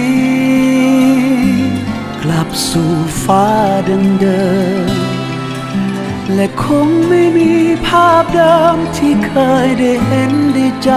้ ลับสู่ฟ้าดังเดิม และคงไม่มีภาพเดิมที่เคยได้เห็นได้จ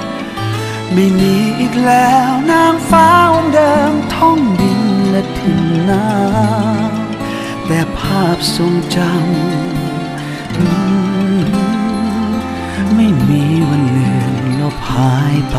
ำ ไม่มีอีกแล้วนางฟ้าองค์เดิมท่องดินและถิ่นน้ำแต่ภาพทรงจำไม่มีวันเลือนลบหายไป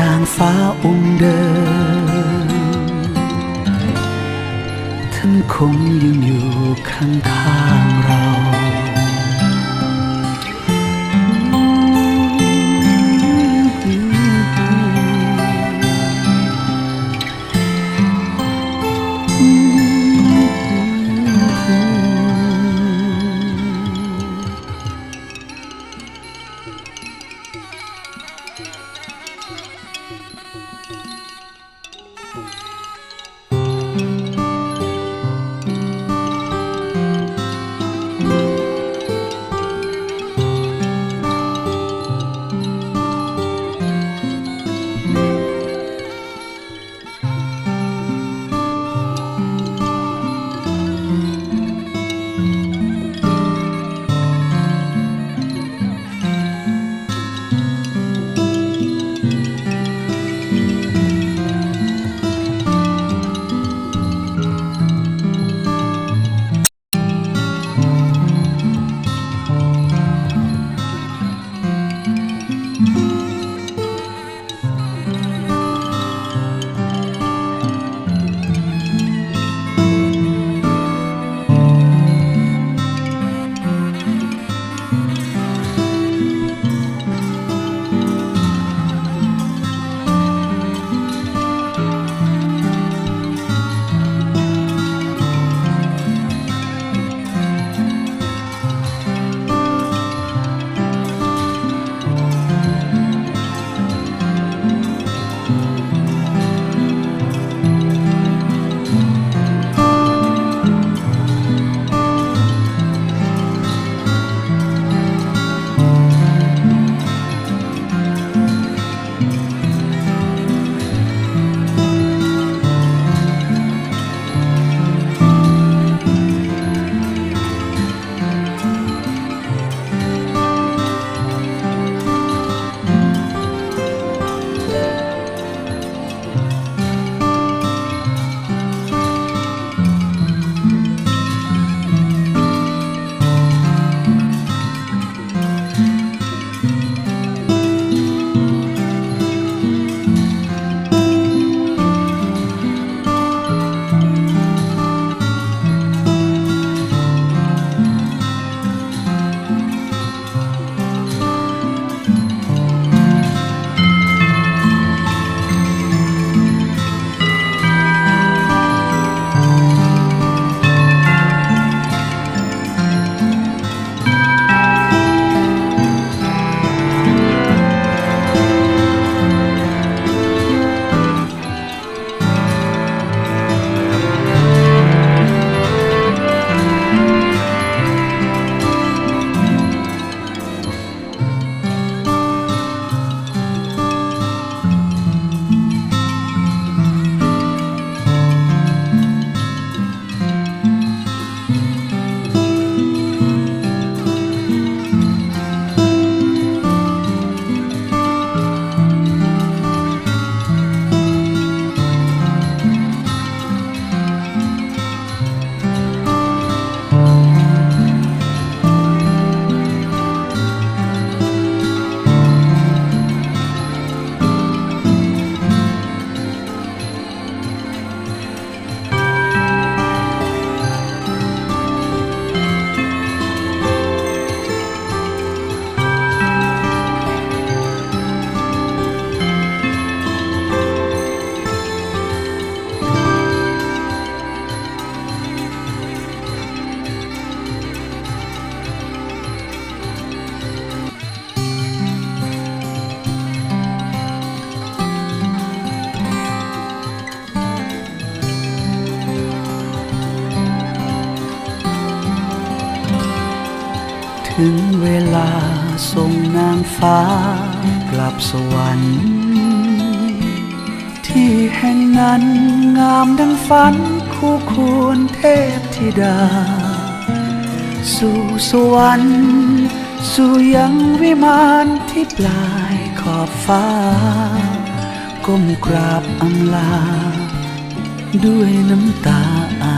นางฟ้าองค์เดิม ท่านคงยังอยู่ข้างๆเรา เวลาส่งนางฟ้ากลับสวรรค์ ที่แห่งนั้นงามดังฝันคู่ควรเทพธิดา สู่สวรรค์สู่ยังวิมานที่ปลายขอบฟ้า ก้มกราบอำลา ด้วยน้ำตาอา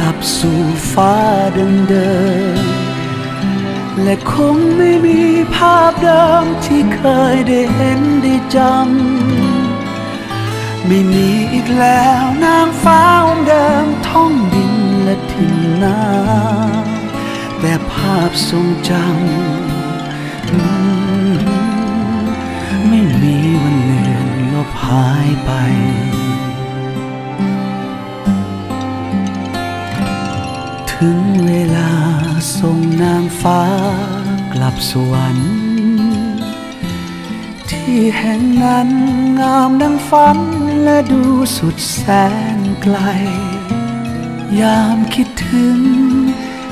ลับสู่ฟ้าเดิมๆและคงไม่มีภาพเดิมที่เคยได้เห็นได้จำ ไม่มีอีกแล้วนางฟ้าองค์เดิมท่องดินและถิ่นน้ำแต่ภาพทรงจำไม่มีวันเลือนลบหายไป ถึงเวลาส่งนางฟ้ากลับสวรรค์ ที่แห่งนั้นงามดังฝันและดูสุดแสนไกล ยามคิดถึง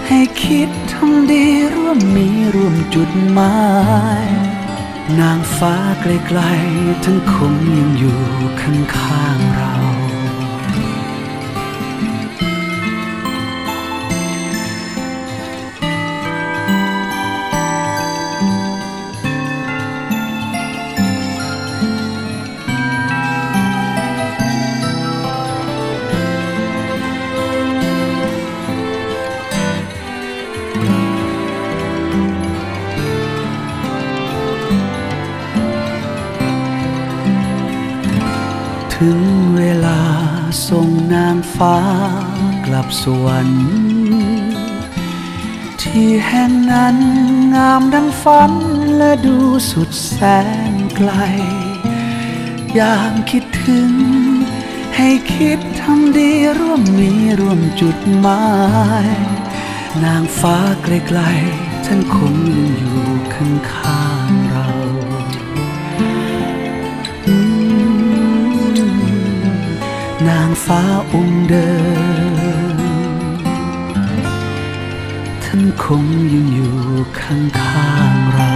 ให้คิดทำดีร่วมมีร่วมจุดหมาย นางฟ้าไกลๆท่านคงยังอยู่ข้างๆเรา ฟ้ากลับสวรรค์ที่แห่งนั้นงามดังฝันและดูสุดแสนไกล ยามคิดถึง ให้คิดทำดีร่วมมีร่วมจุดหมาย นางฟ้าไกลๆท่านคงยังอยู่ข้างๆ นางฟ้าองค์เดิม ท่านคงยังอยู่ข้างๆเรา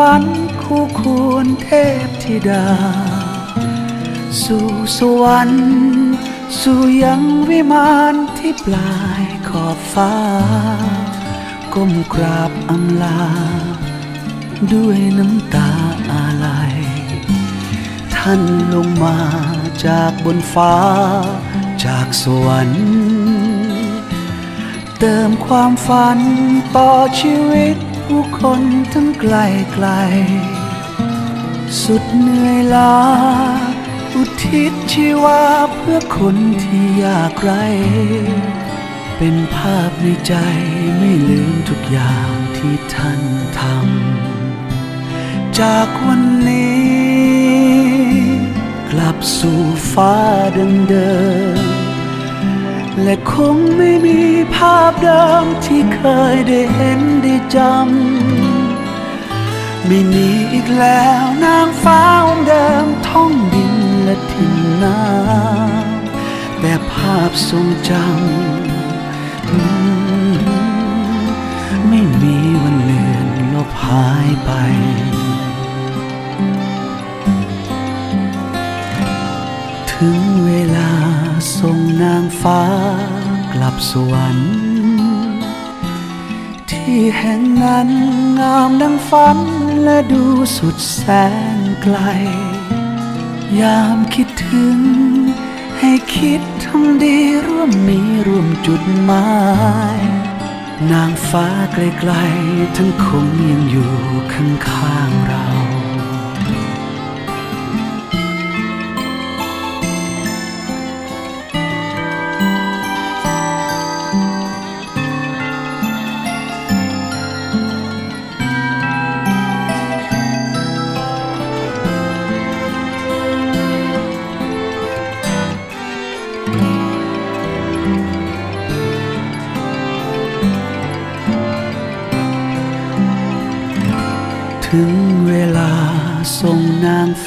ฝันคู่ควรเทพธิดา สู่สวรรค์สู่ยังวิมานที่ปลายขอบฟ้า ก้มกราบอำลา ด้วยน้ำตาอาลัย ท่านลงมาจากบนฟ้า จากสวรรค์ เติมความฝันต่อชีวิต ผู้คนทั้งไกลไกล สุดเหนื่อยล้า อุทิศชีวาเพื่อคนที่ยากไร้เป็นภาพในใจไม่ลืมทุกอย่างที่ท่านทำ จากวันนี้ กลับสู่ฟ้าดังเดิม และคงไม่มีภาพเดิมที่เคยได้เห็นได้จำ ไม่มีอีกแล้วนางฟ้าองค์เดิมท่องดินและทิ้งน้ำแต่ภาพทรงจำมไม่มีวันเลือนลบหายไปถึงเวลา ส่งนางฟ้ากลับสวรรค์ ที่แห่งนั้นงามดังฝันและดูสุดแสนไกล ยามคิดถึง ให้คิดทำดีร่วมมีร่วมจุดหมายนางฟ้าไกลๆทั้งคงยังอยู่ข้างๆเรา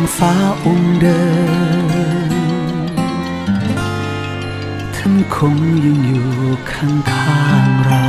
างฟ้าองค์เดิม ท่านคงยังอยู่ข้างๆเรา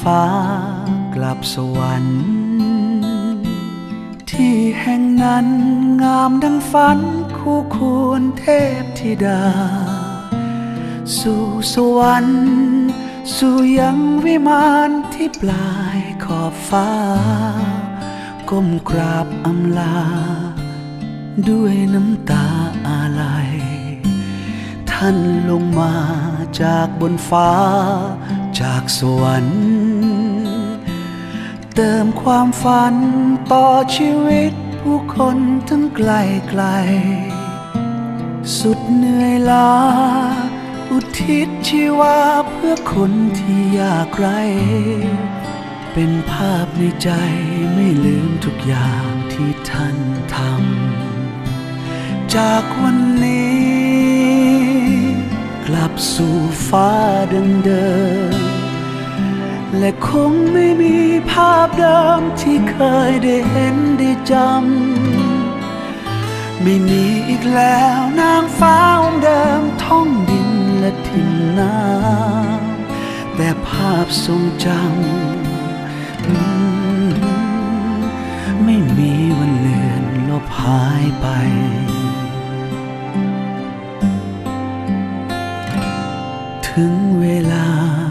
ฟ้ากลับสวรรค์ ที่แห่งนั้นงามดังฝันคู่ควรเทพธิดา สู่สวรรค์ สู่ยังวิมานที่ปลายขอบฟ้า ก้มกราบอำลา ด้วยน้ำตาอาลัย ท่านลงมาจากบนฟ้า จากสวรรค์ เติมความฝันต่อชีวิตผู้คนทั้งไกลไกล สุดเหนื่อยล้า อุทิศชีวาเพื่อคนที่ยากไร้เป็นภาพในใจไม่ลืมทุกอย่างที่ท่านทำ จากวันนี้ กลับสู่ฟ้าดังเดิม และคงไม่มีภาพเดิมที่เคยได้เห็นได้จำ ไม่มีอีกแล้วนางฟ้าองเดิมท้องดินและทิ่นน้ำแต่ภาพทรงจำไม่มีวันเลือนลบหายไป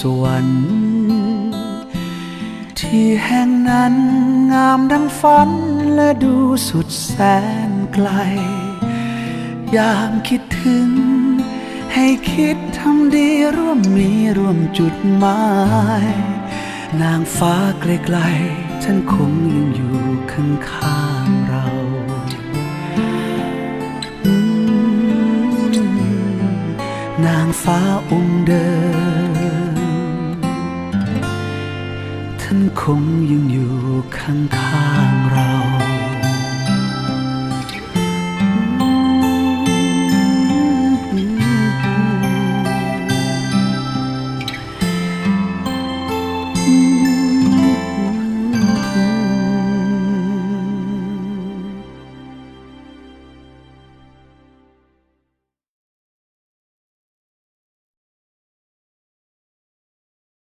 สวรรค์ที่แห่งนั้นงามดังฝันและดูสุดแสนไกล ยามคิดถึง ให้คิดทำดีร่วมมีร่วมจุดหมาย นางฟ้าไกลๆท่านคงยังอยู่ข้างๆเรานางฟ้าองค์เดิม คงยังอยู่ข้างๆเรา